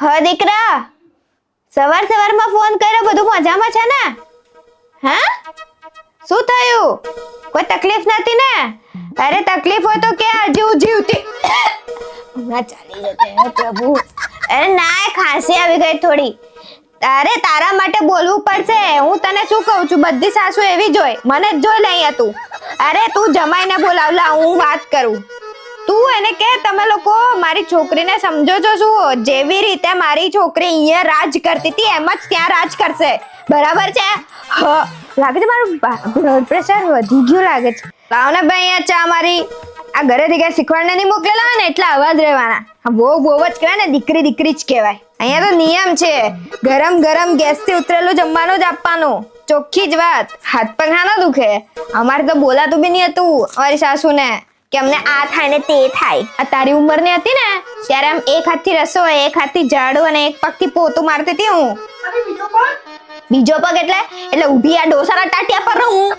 હ, દીકરા. સવાર સવારમાં ફોન કર્યો, બધું મજામાં છે ને? હા? શું થયું? કોઈ તકલીફ નથી ને? અરે, તકલીફ હોય તો કે આજે હું જીવતી હમણાં ચાલી જતે પ્રભુ. અરે, ના ખાંસી આવી ગઈ થોડી. અરે, તારા માટે બોલવું પડશે. હું તને શું કહું છું? બધી સાસુ એવી જોઈ મને જ જોઈ નહીં હતું અરે, તું જમાઈને બોલાવલા, હું વાત કરું. તું એને કે, તમે લોકો મારી છોકરીને સમજો છો શું? જેવી રીતે મારી છોકરી અહીંયા રાજ કરતી હતી, એમ જ ત્યાં રાજ કરશે. બરાબર છે? લાગે છે મારું બ્લડ પ્રેશર વધી ગયું લાગે છે. લાવને ભાઈ અહીંયા ચા મારી, આ ઘરેથી કઈ શીખવાડને નહીં મોકલેલા ને, એટલા અવાજ રહેવાના. બહુ બહુ જ કહેવાય ને, દીકરી દીકરી જ કહેવાય. અહીંયા તો નિયમ છે, ગરમ ગરમ ગેસથી ઉતરેલું જમવાનું જ આપવાનું. ચોખ્ખી જ વાત. હાથ પગ ના દુખે. અમારે તો બોલાતું બી નહીં હતું, અમારી સાસુને. કે અમને આ થાય ને તે થાય. આ તારી ઉંમરની હતી ને ત્યારે આમ એક હાથથી રસો એક હાથથી ઝાડુ અને એક પગથી પોતું મારતી હતી હું. બીજો પગ એટલે એટલે ઊભી આ ડોસાના ટાટિયા પર રહું.